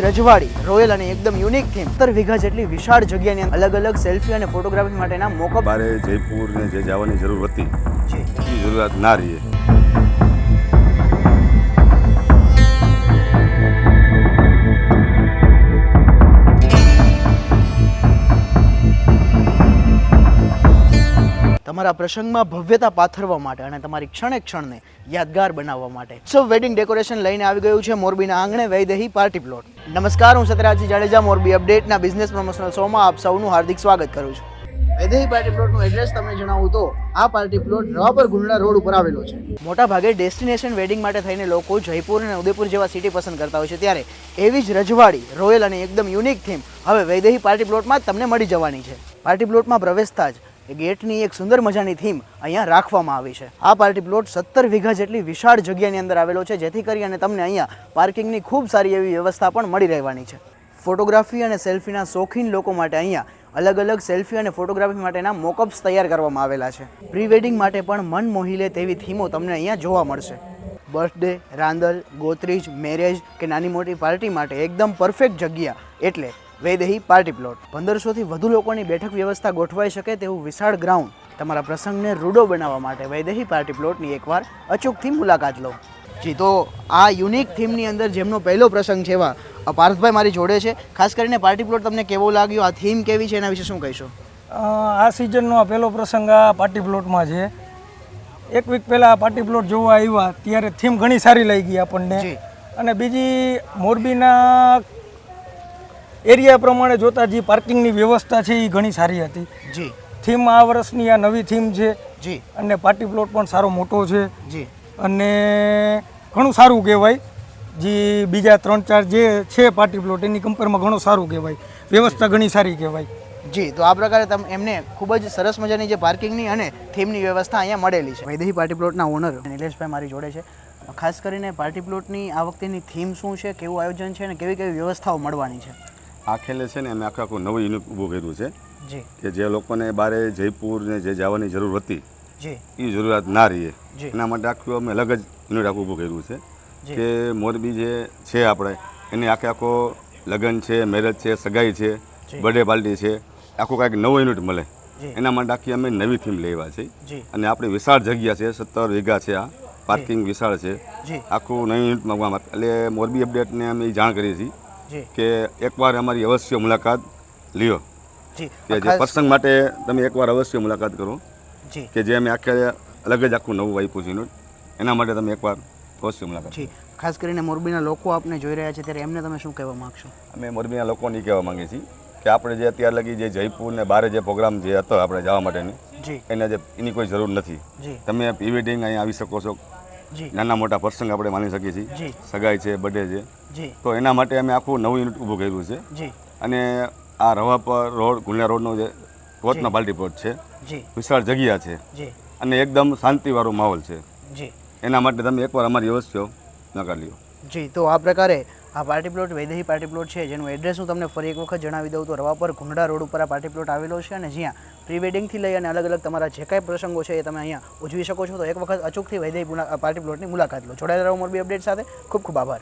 રજવાડી રોયલ અને એકદમ યુનિક થીમ. સત્તર વીઘા જેટલી વિશાળ જગ્યાની અલગ અલગ સેલ્ફી અને ફોટોગ્રાફી માટેના મોકો બારે જયપુર ને જે જવાની જરૂર હતી જરૂરિયાત ના રહીએ. તમારા પ્રસંગમાં ભવ્યતા પાથરવા માટે અને તમારી ક્ષણે ક્ષણને યાદગાર બનાવવા માટે. સો વેડિંગ ડેકોરેશન લઈને આવી ગયું છે મોરબીના આંગણે વૈદેહી પાર્ટી પ્લોટ નમસ્કાર હું સત્યરાજજી જાડેજા મોરબી અપડેટના બિઝનેસ પ્રમોશનલ શોમાં આપ સૌનું હાર્દિક સ્વાગત કરું છું. વૈદેહી પાર્ટી પ્લોટનું એડ્રેસ તમને જણાવું તો આ party plot Ravapar Gundala road ઉપર આવેલો છે. મોટા ભાગે ડેસ્ટિનેશન વેડિંગ માટે થઈને લોકો જયપુર અને ઉદયપુર જેવા સિટી પસંદ કરતા હોય છે. ત્યારે એવી જ રજવાડી રોયલ અને એકદમ યુનિક થીમ હવે વૈદેહી પાર્ટી પ્લોટમાં તમને મળી જવાની છે. પાર્ટી પ્લોટમાં પ્રવેશતા જ ગેટની એક સુંદર મજાની થીમ અહીંયા રાખવામાં આવી છે. આ પાર્ટી પ્લોટ સત્તર વીઘા જેટલી વિશાળ જગ્યાની અંદર આવેલો છે, જેથી કરી અને તમને અહીંયા પાર્કિંગની ખૂબ સારી એવી વ્યવસ્થા પણ મળી રહેવાની છે. ફોટોગ્રાફી અને સેલ્ફીના શોખીન લોકો માટે અહીંયા અલગ અલગ સેલ્ફી અને ફોટોગ્રાફી માટેના મોકઅપ્સ તૈયાર કરવામાં આવેલા છે. પ્રી વેડિંગ માટે પણ મન મોહી લે તેવી થીમો તમને અહીંયા જોવા મળશે. બર્થડે, રાંદલ, ગોત્રીજ, મેરેજ કે નાની મોટી પાર્ટી માટે એકદમ પરફેક્ટ જગ્યા એટલે વૈદેહી પાર્ટી પ્લોટ. પંદરસોથી વધુ લોકોની બેઠક વ્યવસ્થા ગોઠવાઈ શકે તેવું વિશાળ ગ્રાઉન્ડ તમારા પ્રસંગને રૂડો બનાવવા માટે વૈદેહી પાર્ટી પ્લોટની એકવાર અચૂકથી મુલાકાત લો. જી તો આ યુનિક થીમની અંદર જેમનો પહેલો પ્રસંગ છે એવા પાર્થભાઈ મારી જોડે છે. ખાસ કરીને પાર્ટી પ્લોટ તમને કેવો લાગ્યો? આ થીમ કેવી છે? એના વિશે શું કહીશો? આ સિઝનનો આ પહેલો પ્રસંગ આ પાર્ટી પ્લોટમાં છે. એક વીક પહેલાં પાર્ટી પ્લોટ જોવા આવ્યા ત્યારે થીમ ઘણી સારી લાગી આપણને. અને બીજી મોરબીના એરિયા પ્રમાણે જોતા જે પાર્કિંગની વ્યવસ્થા છે એ ઘણી સારી હતી. જી. થીમ આ વર્ષની આ નવી થીમ છે. જી. અને પાર્ટી પ્લોટ પણ સારો મોટો છે. જી. અને ઘણું સારું કહેવાય. જે બીજા ત્રણ ચાર જે છે પાર્ટી પ્લોટ એની કમ્પેરમાં ઘણું સારું કહેવાય. વ્યવસ્થા ઘણી સારી કહેવાય. જી તો આ પ્રકારે તમે એમને ખૂબ જ સરસ મજાની જે પાર્કિંગની અને થીમની વ્યવસ્થા અહીંયા મળેલી છે. વૈદેહી પાર્ટી પ્લોટના ઓનર નિલેશભાઈ મારી જોડે છે. ખાસ કરીને પાર્ટી પ્લોટની આ વખતેની થીમ શું છે કેવું આયોજન છે અને કેવી કેવી વ્યવસ્થાઓ મળવાની છે? આ ખેલે છે ને અમે આખું આખું નવું યુનિટ ઊભું કર્યું છે. કે જે લોકોને બારે જયપુર ને જે જવાની જરૂર હતી એ જરૂરિયાત ના રહીએ. એના માટે આખું અમે અલગ જ યુનિટ આખું ઊભું કર્યું છે. કે મોરબી જે છે આપણે એની આખે આખો લગ્ન છે મેરેજ છે સગાઈ છે બર્થડે પાર્ટી છે આખું કાંઈક નવું યુનિટ મળે. એના માટે આખી અમે નવી થીમ લેવા છે અને આપણી વિશાળ જગ્યા છે સત્તર વીઘા છે આ. પાર્કિંગ વિશાળ છે. આખું નવી યુનિટ મગવામાં એટલે મોરબી અપડેટને અમે જાણ કરીએ છીએ. કે એકવાર અમારી અવશ્ય મુલાકાત લ્યો. કે જે પ્રસંગ માટે તમે એકવાર અવશ્ય મુલાકાત કરો. કે જે અમે આખે અલગ જ આખું નવું વાઈપું છે એના. માટે તમે એકવાર અવશ્ય મુલાકાત જી. ખાસ કરીને મોરબીના લોકો આપને જોઈ રહ્યા છે ત્યારે એમને તમે શું કહેવા માગશો? અમે મોરબીના લોકોને એ કહેવા માંગીએ છીએ કે આપણે જે અત્યાર લગી જે જયપુર ને બારે જે પ્રોગ્રામ જે હતો આપણે જવા માટેની એને જે એની કોઈ જરૂર નથી. તમે પ્રી વેડિંગ અહીંયા આવી શકો છો. નાના મોટા પ્રસંગ આપણે માની શકીએ છીએ. સગાઈ છે બર્થડે છે. તો એના માટે અમે આખું નવું યુનિટ ઊભું કર્યું છે. અને આ રવા પર રોડ ગુલિયા રોડનો જે ટોચનો બાલ્ટી પ્લોટ છે વિશાળ જગ્યા છે. અને એકદમ શાંતિવાળો માહોલ છે. એના માટે તમે એકવાર અમારી અવશ્ય નકાર લ્યો. જી તો આ પ્રકારે આ party plot Vaidehi party plot છે, જેનું એડ્રેસ હું તમને ફરી એક વખત જણાવી દઉં. તો રવા ઘુંડા રોડ ઉપર આ પાર્ટી પ્લોટ આવેલો છે અને જ્યાં પ્રી વેડિંગથી લઈ અને અલગ અલગ તમારા જે કાંઈ પ્રસંગો છે એ તમે અહીંયા ઉજવી શકો છો. તો એક વખત અચૂકથી વૈદેહી પાર્ટી પ્લોટની મુલાકાત લો. જોડાયેલા રહો મોરબી અપડેટ સાથે. ખૂબ ખૂબ આભાર.